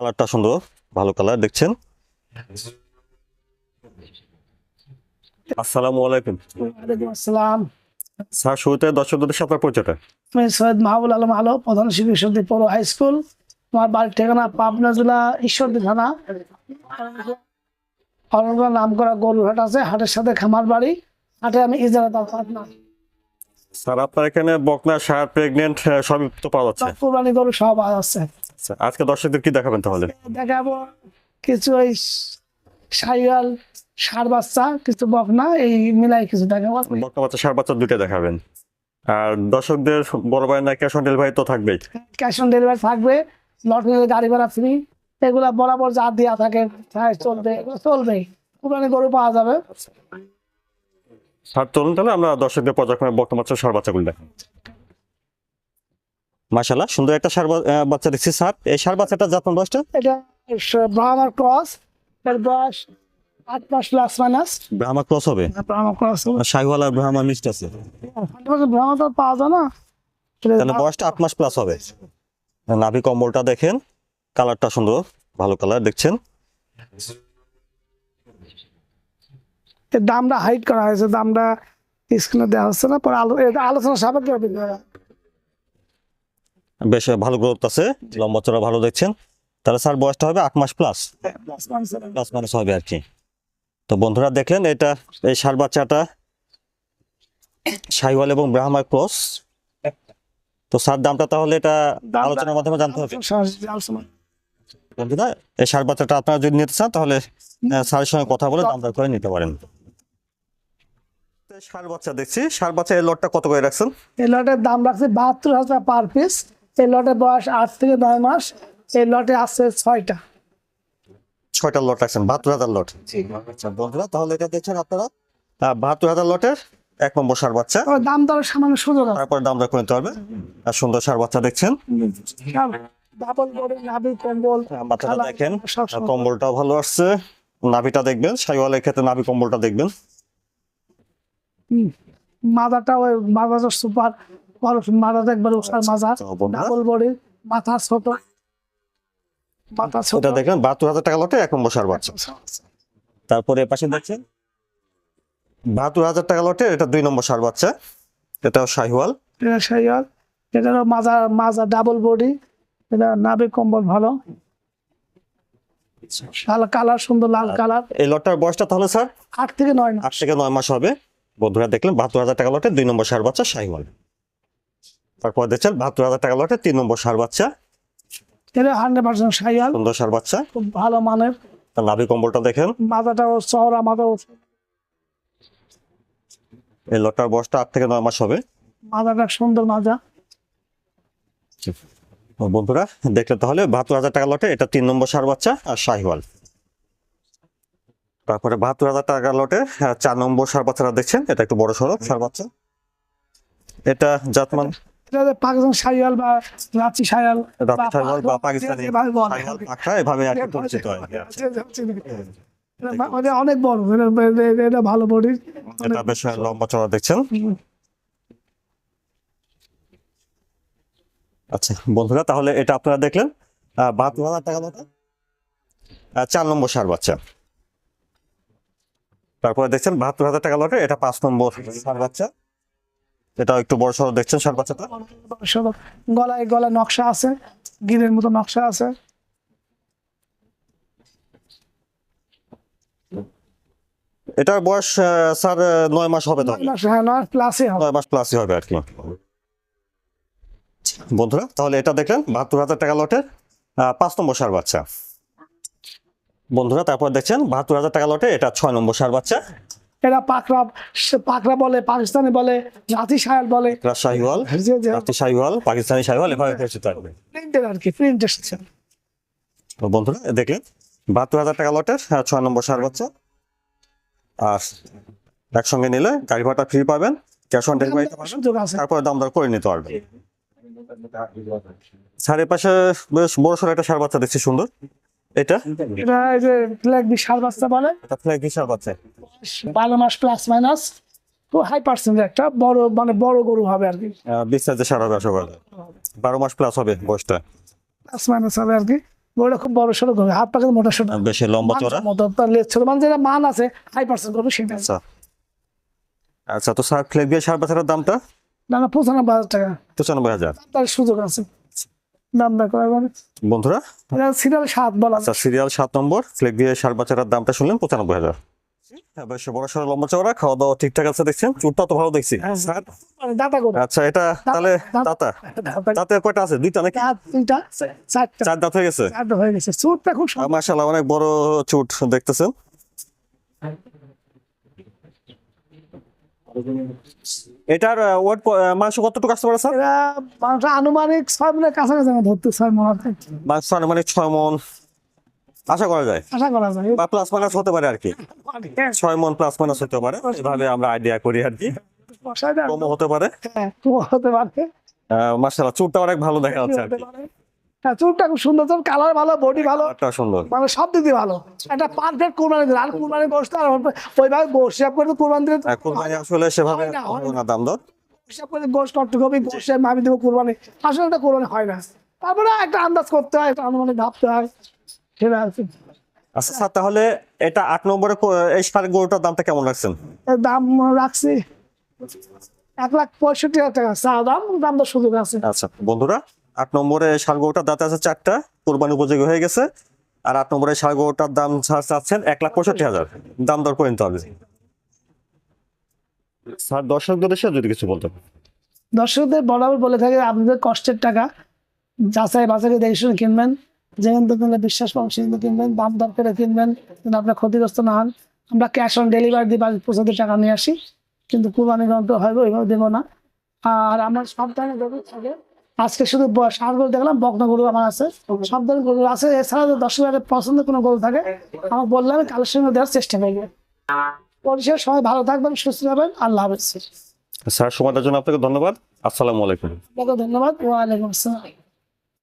কালারটা সুন্দর ভালো কালার দেখছেন? আসসালামু আলাইকুম। আসসালাম। স্যার শুরুতে দর্শকদের সাথে পরিচয়টা। আমি সৈয়দ মাহবুল আলম আলো প্রধান শিক্ষক ঈশ্বরদী পৌর হাই স্কুল আমার বাড়ির ঠিকানা পাবনা জেলা ঈশ্বরদী থানা। নাম করা গরুর হাট আছে হাটের সাথে খামার বাড়ি। হাটে আমি ইজারা দাম স্যার আপনার এখানে বকনা সার প্রেগনেন্ট সবই তো পাওয়া যাচ্ছে। কোরবানি গরু সব আছে আচ্ছা, আজকে দর্শকদের কি দেখাবেন তাহলে? দেখাবো কিছু ওই সাইয়াল সার বাচ্চা কিছু বকনা এই মিলাই কিছু দেখাবো। বকনা বাচ্চা সার বাচ্চা দুটো দেখাবেন। আর দর্শকদের বড় ভাই না ক্যাশ অন ডেলিভারি তো থাকবেই। ক্যাশ অন ডেলিভারি থাকবে লট নিলে গাড়ি ভাড়া ফ্রি এগুলা বরাবর যা দেওয়া থাকে চলবে এগুলো চলবেই। কোরবানি গরু পাওয়া যাবে। স্যার চলুন তাহলে আমরা দর্শকদের পর্যায়ক্রমে বাচ্চা সার বাচ্চাগুলো মাশাল্লাহ সুন্দর একটা সার বাচ্চা দেখছি স্যার। এই সার বাচ্চাটা বয়সটা? এটা ব্রাহ্মার ক্রস। এর বয়স আট মাস প্লাস মাইনাস। ব্রাহ্মা ক্রস হবে? ব্রাহ্মার ক্রস শাহিওয়াল আর ব্রাহ্মা মিক্সড আছে। ব্রাহ্মা তো পাওয়া যায় না। তাহলে বয়সটা আট মাস প্লাস হবে। নাভি কম্বলটা দেখেন কালারটা সুন্দর ভালো কালার দেখছেন? এর দামটা হাইট করা হয়েছে দামটা স্ক্রিনে দেওয়া হচ্ছে না পরে আলো আলোচনা সাপেক্ষে হবে। বেশ ভালো গ্রোথ আছে লম্বা চড়া ভালো দেখছেন। তাহলে স্যার বয়সটা হবে আট মাস প্লাস। প্লাস মাইনাস হবে আর কি। তো বন্ধুরা দেখলেন এটা এই সার বাচ্চাটা শাহিওয়াল এবং ব্রাহ্মা ক্রস। তো স্যার দামটা তাহলে এটা দামটা- আলোচনার মাধ্যমে জানতে হবে। বন্ধুরা এই সার বাচ্চাটা আপনারা যদি নিতে চান তাহলে স্যারের সঙ্গে কথা বলে দাম দর করে নিতে পারেন। সার বাচ্চা দেখছি। সার বাচ্চা এই লটটা কত করে রাখছেন? এই লটের দাম রাখছে বাহাত্তর হাজার পার পিস এই লটের বয়স আট থেকে নয় মাস। এই লটে আছে ছয়টা। ছয়টা লট রাখছেন বাহাত্তর হাজার লট। আচ্ছা বন্ধুরা তাহলে এটা দেখছেন আপনারা? বাহাত্তর হাজার লটের এক নম্বর সার বাচ্চা। দাম দরের সামান্য সুযোগ তারপরে দাম দর করে নিতে পারবে আর সুন্দর সার বাচ্চা দেখছেন। ডাবল বডি নাভি কম্বল বাচ্চাটা খালা, দেখেন। কম্বলটাও ভালো আসছে। নাভিটা দেখবেন শাইওয়ালের ক্ষেত্রে নাভি কম্বলটা দেখবেন। মাজাটা ওই সুপার মাজাটা একবার ওষার মাজা ডাবল বডি মাথা ছোট। মাথা ছোট। এটা দেখেন বাহাত্তর হাজার টাকা লটে এক নম্বর সার বাচ্চা তারপরে পাশে দেখছেন? বাহাত্তর হাজার টাকা লটে এটা দুই নম্বর সার বাচ্চা। এটাও শাহিওয়াল। এটা সাইয়াল এটারও মাজা মাজা ডাবল বডি। এটা নাভি কম্বল ভালো। লাল কালার সুন্দর লাল কালার। এই লটটার বয়সটা তাহলে স্যার? আট থেকে নয় আট থেকে নয় মাস হবে। বন্ধুরা দেখলেন বাহাত্তর হাজার টাকা লটে দুই নম্বর সার বাচ্চা শাহিওয়াল। তারপর দেখছেন বাহাত্তর হাজার টাকা লটে তিন নম্বর সার বাচ্চা এটা হান্ড্রেড পার্সেন্ট সাইয়াল সুন্দর সার বাচ্চা। খুব ভালো মানের। তার নাভি কম্বলটা দেখেন। মাথাটাও চওড়া মাথাও এই বয়সটা আট থেকে নয় মাস হবে। মাথাটা সুন্দর মাজা। বন্ধুরা দেখলে তাহলে বাহাত্তর হাজার টাকা লটে এটা তিন নম্বর সার বাচ্চা আর শাহিওয়াল। তারপরে বাহাত্তর হাজার টাকা লটে চার নম্বর সার বাচ্চাটা দেখছেন? এটা একটু বড় সড়ক সার বাচ্চা। এটা জাতমান পাকিস্তান সাইয়াল বা রাঁচি সাইয়াল রাতি শাহিওয়াল বা পাকিস্তানি এভাবে পাখা এভাবে আর কি পরিচিত হয়। এটা অনেক বড়। এটা- ভালো বডি। এটা বেশ লম্বা চড়া দেখছেন? আচ্ছা বন্ধুরা তাহলে এটা আপনারা দেখলেন। বাহাত্তর হাজার টাকা লটে। চার নম্বর সার বাচ্চা। তারপরে দেখছেন বাহাত্তর হাজার টাকা লটে এটা পাঁচ নম্বর সার বাচ্চা। এটা একটু বড় সড়ো দেখছেন সার বাচ্চাটা। গলায় গলায় নকশা আছে গিরের মতো নকশা আছে। এটার বয়স স্যার নয় মাস হবে হ্যাঁ নয় প্লাসই হবে। নয় মাস প্লাসই হবে আর কি। বন্ধুরা তাহলে এটা দেখলেন বাহাত্তর হাজার টাকা লটের পাঁচ নম্বর সার বাচ্চা। বন্ধুরা তারপর দেখছেন বাহাত্তর হাজার টাকা লটে এটা ছয় নম্বর সার বাচ্চা। এরা পাকরা পাকড়া বলে পাকিস্তানি বলে জাতি সায়াল বলে। শাহিওয়াল যে যে রাতি শাহিওয়াল পাকিস্তানি শাহিওয়াল এভাবে পরিচিত থাকবে প্রিন্টের আর কি প্রিন্ট এসেছে তো বন্ধুরা দেখলেন বাহাত্তর হাজার টাকা লটের আহ, ছয় নম্বর সার বাচ্চা। আর একসঙ্গে নিলে গাড়ি ভাড়াটা ফ্রি পাবেন ক্যাশ অন ডেলিভারি পাবেন তারপরে দাম দর করে নিতে পারবেন। স্যারের পাশে বেশ বড় সড়ো একটা সার বাচ্চা দেখছি সুন্দর। এটা? এটা এই যে ব্ল্যাক বি সার বাচ্চা বলে। এটা ফ্ল্যাগ সার বাচ্চা। বারো মাস প্লাস মাইনাস তো হাই পার্সেন্ট একটা বড় মানে বড় গরু হবে আর কি। বিশ সার হবে আশা করা। বারো মাস প্লাস হবে বয়সটা। প্লাস মাইনাস হবে আর কি। গরুটা খুব বড় সড়ো গরু হাত পাকে মোটা সড়ো। বেশি লম্বা চড়া মতো লেজ ছোট। মানে যেটা মান আছে হাই পার্সেন্ট গরু সেটা। আচ্ছা। আচ্ছা তো স্যার ফ্লেক দিয়ে সার বাচ্চাটার দামটা? না না পঁচানব্বই হাজার টাকা। পঁচানব্বই হাজার। তার সুযোগ আছে। করা বন্ধুরা? সিরিয়াল সাত বলা আচ্ছা সিরিয়াল সাত নম্বর ফ্লেক দিয়ে সার বাচ্চাটার দামটা শুনলেন পঁচানব্বই হাজার। হ্যাঁ, বেশ বড় সড়ো লম্বা চওড়া খাওয়া দাওয়া ঠিকঠাক আছে দেখছেন? চুটটা তো ভালো দেখছি। স্যার? মানে আচ্ছা এটা তাহলে দাতা দাতা। কয়টা আছে? দুইটা নাকি? চার দাঁত হয়ে গেছে? হয়ে অনেক বড় চুট দেখতেছেন। এটার ওয়েট মাংস কতটুকু আসতে পারে স্যার? মানুষ আনুমানিক ছয় মনের কাছাকাছি আমার ধরতে ছয় মন। মাংস মানে ছয় মন। আশা করা যায়? আশা করা যায়। বা প্লাস মাইনাস হতে পারে আর কি ছয় মন প্লাস মাইনাস হতে পারে। এভাবে আমরা আইডিয়া করি আর কি কমও হতে পারে। হ্যাঁ, হতে পারে। মার্শাল্লাহ চুটটা অনেক ভালো দেখা যাচ্ছে আর কি। হ্যাঁ চুটটা খুব সুন্দর তোর কালার ভালো বডি ভালো। সুন্দর। মানে সব দিক দিয়ে ভালো। একটা পারফেক্ট কোরবানি দিল আর কোরবানি বসতে আর ওইভাবে হিসাব করে তো কোরবানি দিলে কোরবানি আসলে সেভাবে না, দাম দর। হিসাব করে গোষ্ঠ নষ্ট করবি গোষ্ঠে আমি দেবো কোরবানি। আসলে একটা কোরবানি হয় না। তারপরে একটা আন্দাজ করতে হয় একটা আনুমানিক ভাবতে হয়। সেটা আছে। আচ্ছা স্যার তাহলে এটা আট নম্বরে এই সার গরুটার দামটা কেমন রাখছেন? দাম রাখছি এক লাখ পঁয়ষট্টি হাজার টাকা। চা দাম দাম তো সুযোগ আছে। আচ্ছা বন্ধুরা আট নম্বরে সার গরুটার দাঁতে আছে চারটা, কোরবানি উপযোগী হয়ে গেছে। আর আট নম্বরে সার গরুটার দাম চাচ্ছেন এক লাখ পঁয়ষট্টি হাজার। দাম দর করে নিতে হবে। স্যার, দর্শকদের এসে যদি কিছু বলতেন দর্শকদের বরাবর বলে থাকে, আপনাদের কষ্টের টাকা যাচাই বাছাই দেখে কিনবেন, যেখান থেকে বিশ্বাস পাবেন সেখান থেকে কিনবেন, দাম দর করে কিনবেন, যেন আপনার ক্ষতিগ্রস্ত না হন। আমরা ক্যাশ অন ডেলিভারি দিয়ে বাড়ি পৌঁছাতে টাকা নিয়ে আসি, কিন্তু কুরবানি গ্রন্থ হবে ওইভাবে দেবো না। আর আমার সব ধরনের থাকে আজকে শুধু সার গোল গরু দেখলাম বকনা গরু আমার আছে। সব ধরনের গরু আছে। এছাড়া দর্শক পছন্দের কোনো গরু থাকে আমার বললাম কালের কালেকশন দেওয়ার চেষ্টা করব। পরিষেবা সবাই ভালো থাকবেন সুস্থ থাকবেন। আল্লাহ হাফেজ। স্যার সময়টার জন্য আপনাকে ধন্যবাদ। আসসালামু আলাইকুম। আপনাকে ধন্যবাদ। ওয়ালাইকুম আসসালাম।